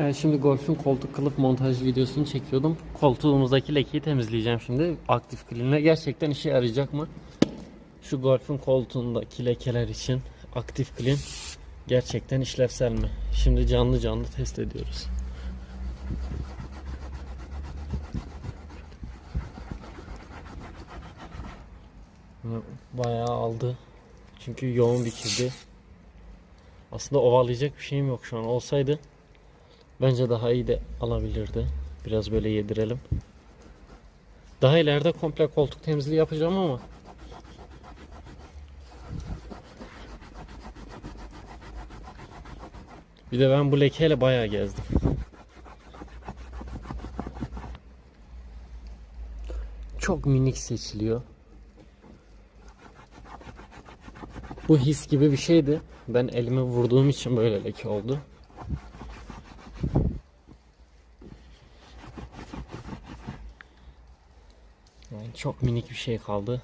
Evet, şimdi Golf'ün koltuk kılıf montaj videosunu çekiyordum. Koltuğumuzdaki lekeyi temizleyeceğim şimdi. Aktif clean'le gerçekten işe yarayacak mı? Şu Golf'ün koltuğundaki lekeler için aktif clean gerçekten işlevsel mi? Şimdi canlı canlı test ediyoruz. Bayağı aldı. Çünkü yoğun bir kirdi. Aslında ovalayacak bir şeyim yok şu an. Olsaydı bence daha iyi de alabilirdi. Biraz böyle yedirelim. Daha ileride komple koltuk temizliği yapacağım ama bir de ben bu lekeyle bayağı gezdim. Çok minik seçiliyor. Bu his gibi bir şeydi. Ben elime vurduğum için böyle leke oldu. Yani çok minik bir şey kaldı.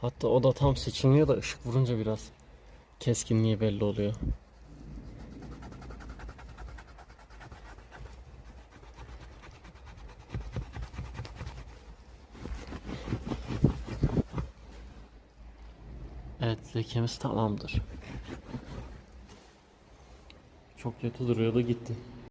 Hatta o da tam seçilmiyor da ışık vurunca biraz keskinliği belli oluyor. Evet lekemiz tamamdır. Çok kötü duruyordu gitti.